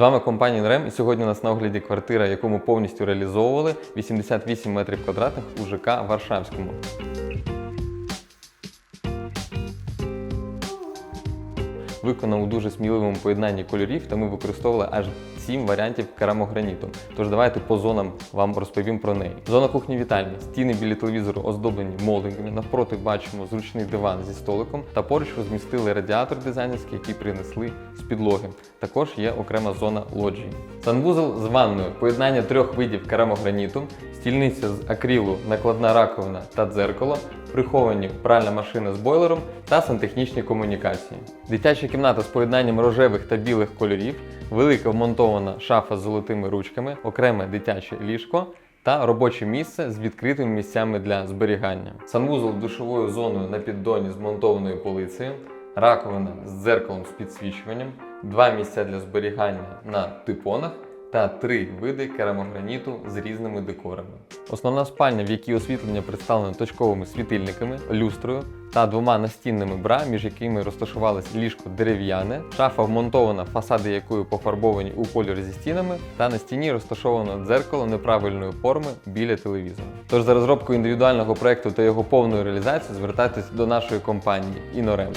вами компанія НРЕМ і сьогодні у нас на огляді квартира, яку ми повністю реалізовували 88 метрів квадратних у ЖК Варшавському. Виконав у дуже сміливому поєднанні кольорів, та ми використовували аж 7 варіантів керамограніту. Тож давайте по зонам вам розповім про неї. Зона кухні вітальні. Стіни біля телевізору оздоблені молдингами. Навпроти бачимо зручний диван зі столиком та поруч розмістили радіатор дизайнерський, який принесли з підлоги. Також є окрема зона лоджії. Санвузол з ванною, поєднання трьох видів керамограніту, стільниця з акрилу, накладна раковина та дзеркало, приховані пральна машина з бойлером та сантехнічні комунікації. Дитяча кімната з поєднанням рожевих та білих кольорів, велика вмонтована шафа з золотими ручками, окреме дитяче ліжко. Та робоче місце з відкритими місцями для зберігання. Санвузол душовою зоною на піддоні з монтованою полицею, раковина з дзеркалом з підсвічуванням, два місця для зберігання на типонах та три види керамограніту з різними декорами. Основна спальня, в якій освітлення представлено точковими світильниками, люстрою та двома настінними бра, між якими розташувалось ліжко дерев'яне, шафа вмонтована, фасади якої пофарбовані у кольор зі стінами, та на стіні розташовано дзеркало неправильної форми біля телевізора. Тож за розробкою індивідуального проекту та його повною реалізацією звертайтесь до нашої компанії Інорем.